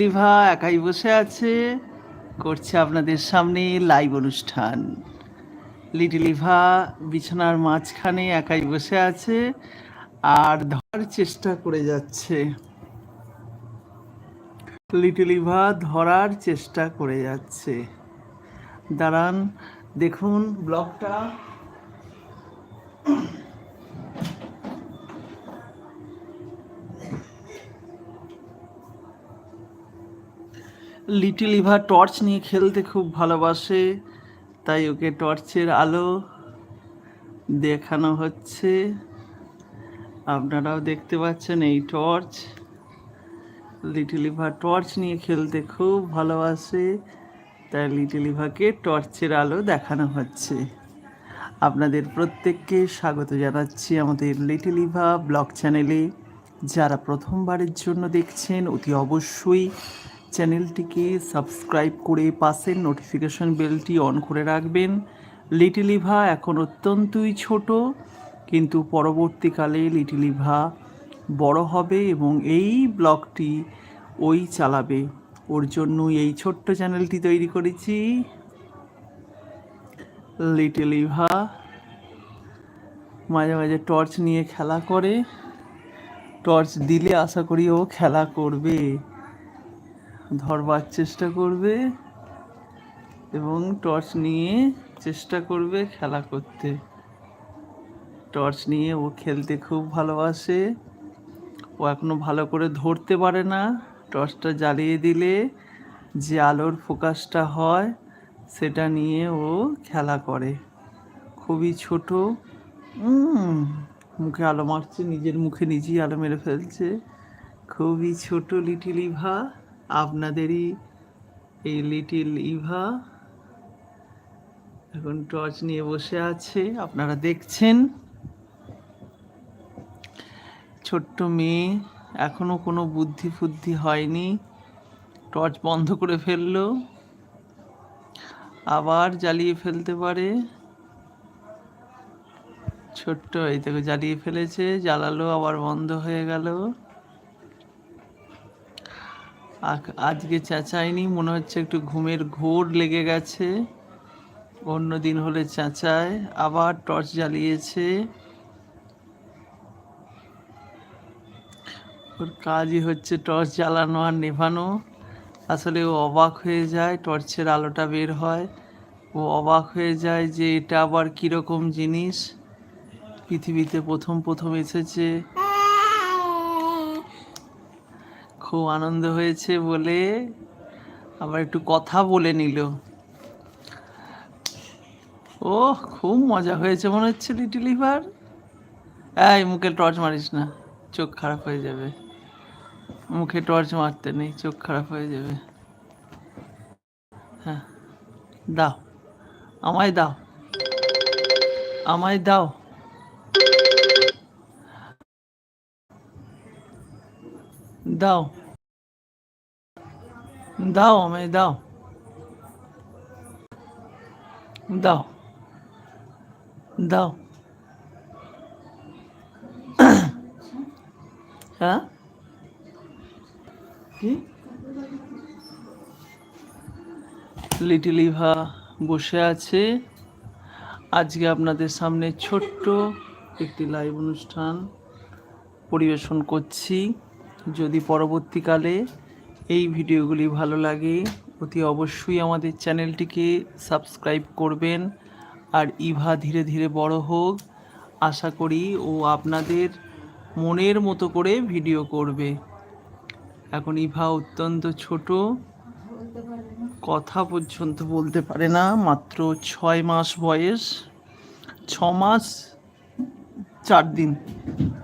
Liva একাই বসে আছে। করছে আপনাদের সামনে লাইভ অনুষ্ঠান। লিটিল লিভা বিছানার মাঝখানে একাই বসে আছে আর ধরার চেষ্টা করে যাচ্ছে। লিটিল লিভা ধরার চেষ্টা করে যাচ্ছে। দাঁড়ান, দেখুন ব্লগটা লিটিল ইভা টর্চ নিয়ে খেলতে খুব ভালোবাসে, তাই ওকে টর্চের আলো দেখানো হচ্ছে। আপনারাও দেখতে পাচ্ছেন এই টর্চ লিটিল ইভা টর্চ নিয়ে খেলতে খুব ভালোবাসে, তাই লিটিল ইভাকে টর্চের আলো দেখানো হচ্ছে। আপনাদের প্রত্যেককে স্বাগত জানাচ্ছি আমাদের লিটিল ইভা ব্লগ চ্যানেলে যারা প্রথমবারের জন্য দেখছেন, অতি অবশ্যই চ্যানেলটিকে সাবস্ক্রাইব করে পাশের নোটিফিকেশন বেলটি অন করে রাখবেন। লিটিল ইভা এখন অত্যন্তই ছোট, কিন্তু পরবর্তীকালে লিটিল ইভা বড় হবে এবং এই ব্লগটি ওই চালাবে। ওর জন্য এই ছোট্ট চ্যানেলটি তৈরি করেছি। লিটল ইভা মাঝে মাঝে টর্চ নিয়ে খেলা করে। টর্চ দিলে আশা করি ও খেলা করবে। ধরবার চেষ্টা করবে এবং টর্চ নিয়ে চেষ্টা করবে খেলা করতে। টর্চ নিয়ে ও খেলতে খুব ভালোবাসে। ও এখনও ভালো করে ধরতে পারে না। টর্চটা জ্বালিয়ে দিলে যে আলোর ফোকাসটা হয়, সেটা নিয়ে ও খেলা করে। খুবই ছোট। মুখে আলো মারছে, নিজের মুখে নিজেই আলো মেরে ফেলছে। খুবই ছোট, লিটিল ইভা। আপনাদেরই এই লিটিল ইভা এখন টর্চ নিয়ে বসে আছে। আপনারা দেখছেন? ছোট্ট মেয়ে, এখনও কোনো বুদ্ধি ফুদ্ধি হয়নি। টর্চ বন্ধ করে ফেলল। আবার জ্বালিয়ে ফেলতে পারে। ছোট্ট, এই থেকে জ্বালিয়ে ফেলেছে, জ্বালালো, আবার বন্ধ হয়ে গেল। আজকে চেঁচায়নি, মনে হচ্ছে একটু ঘুমের ঘোর লেগে গেছে। অন্য দিন হলে চেঁচায়, আবার টর্চ জ্বালিয়েছে। ওর কাজই হচ্ছে টর্চ জ্বালানো আর নেভানো। আসলে ও অবাক হয়ে যায়, টর্চের আলোটা বের হয়। ও অবাক হয়ে যায় যে এটা আবার কীরকম জিনিস। পৃথিবীতে প্রথম প্রথম এসেছে। খুব আনন্দ হয়েছে বলে আবার একটু কথা বলে নিল। ও খুব মজা হয়েছে মনে হচ্ছে লিটিল লিভার এই, মুখে টর্চ মারিস না, চোখ খারাপ হয়ে যাবে। মুখে টর্চ মারতে নেই, চোখ খারাপ হয়ে যাবে। হ্যাঁ দাও, আমায় দাও আমায় দাও। দাও দাও আমায় দাও দাও দাও হ্যাঁ লিটিল ইভা বসে আছে। আজকে আপনাদের সামনে ছোট্ট একটি লাইভ অনুষ্ঠান পরিবেশন করছি। যদি পরবর্তীকালে এই ভিডিওগুলি ভালো লাগে, অতি অবশ্যই আমাদের চ্যানেলটিকে সাবস্ক্রাইব করবেন। আর ইভা ধীরে ধীরে বড় হোক, আশা করি ও আপনাদের মনের মতো করে ভিডিও করবে। এখন ইভা অত্যন্ত ছোট, কথা পর্যন্ত বলতে পারে না, মাত্র ছয় মাস বয়স ছ মাস চার দিন।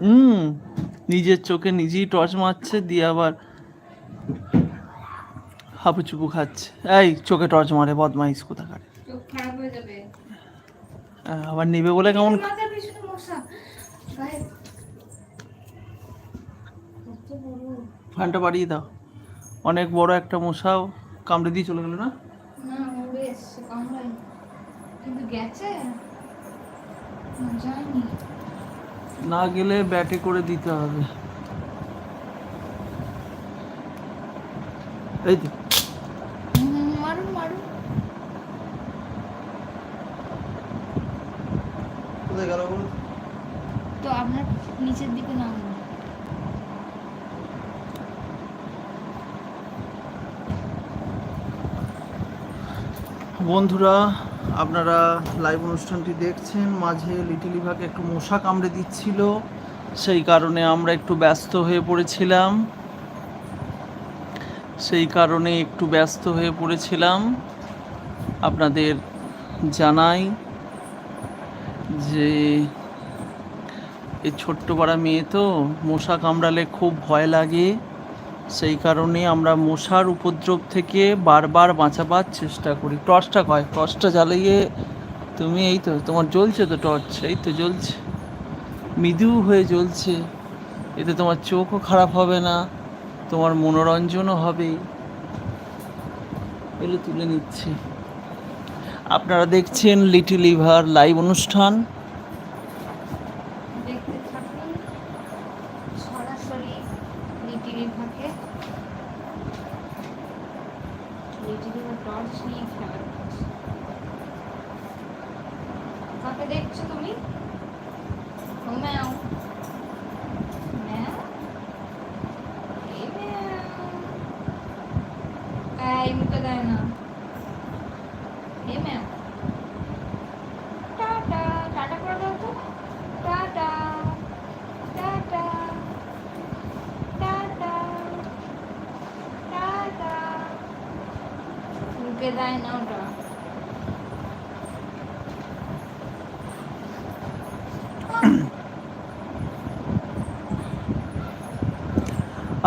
হুম। নিজের চোখে নিজেই টর্চ মারছে দিয়ে আবার হাপুচুপু খাচ্ছে। এই চোখে টর্চ মারে বদমাইশ কোথা খারাপ হয়ে আবার নেবে বলে কেমন ফ্যানটা বাড়িয়ে দাও। অনেক বড় একটা মশাও কামড়ে দিয়ে চলে গেল না? কিন্তু গেছে? যায়নি। না গেলে ব্যাটে করে দিতে হবে। এই তো তো আপনার নিচের দিকে নামুন বন্ধুরা আপনারা লাইভ অনুষ্ঠানটি দেখছেন। মাঝে লিটিল ইভাকে একটু মশা কামড়ে দিচ্ছিল। সেই কারণে আমরা একটু ব্যস্ত হয়ে পড়েছিলাম। সেই কারণে একটু ব্যস্ত হয়ে পড়েছিলাম। আপনাদের জানাই যে, এই ছোট্ট পাড়া মেয়ে তো মশা কামড়ালে খুব ভয় লাগে। সেই কারণে আমরা মশার উপদ্রব থেকে বারবার বাঁচাবার চেষ্টা করি। টর্চটা কয়? টর্চটা জ্বালিয়ে তুমি এই তো, তোমার জ্বলছে তো টর্চ, এই তো জ্বলছে। মৃদু হয়ে জ্বলছে। এতে তোমার চোখও খারাপ হবে না, তোমার মনোরঞ্জনও হবে। এগুলো তুলে নিচ্ছি। আপনারা দেখছেন লিটিল লিভার লাইভ অনুষ্ঠান দেখতে থাকুন সরাসরি লিটিল থাকে লিটিল টর্চ নিয়ে খেলা করছে কাকে দেখছ তুমি? ম্যাও। এই মুখে দেয় না। এই ম্যাও। টাটা টাটা করে তো। টাটা টাটা টাটা টাটা। মুখে দেয় না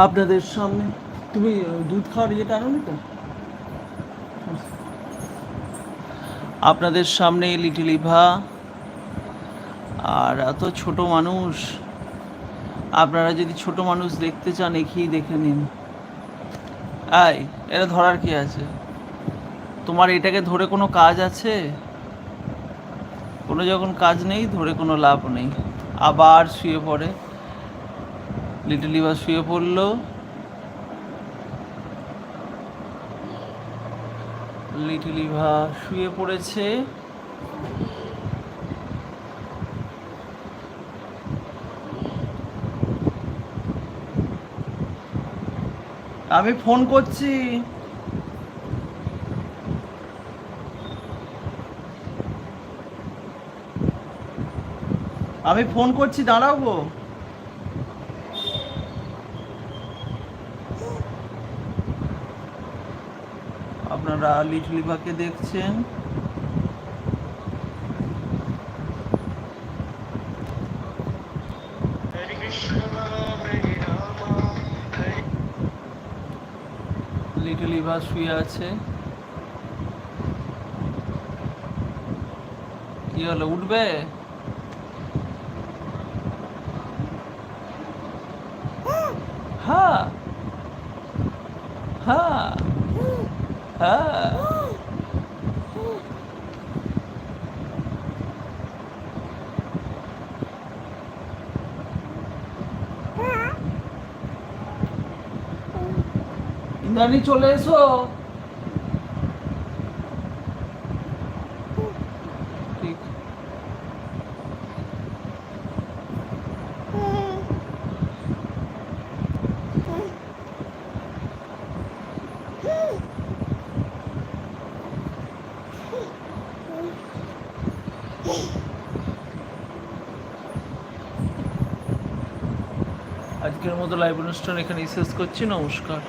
আপনাদের সামনে। তুমি দুধ খাওয়ার ইয়েটা আনো তো? আপনাদের সামনে লিটিল ইভা আর এত ছোট মানুষ। আপনারা যদি ছোট মানুষ দেখতে চান, এখেই দেখে নিন। আয় এটা ধরার কি আছে? তোমার এটাকে ধরে কোনো কাজ আছে? কোনো যখন কাজ নেই, ধরে কোনো লাভ নেই। আবার শুয়ে পড়ে। লিটল লিভা শুয়ে পড়ল। লিটল লিভা শুয়ে পড়েছে। আমি ফোন করছি। আমি ফোন করছি, দাঁড়াও গো। আপনারা লিটল লিভাকে দেখছেন। লিটল লিভা শুয়ে আছে। কি হলো উঠবে? হ্যাঁ হ্যাঁ। হ্যাঁ ইন্দ্রাণী চলে এসো। মতো লাইভ অনুষ্ঠান এখানে শেষ করছি। নমস্কার।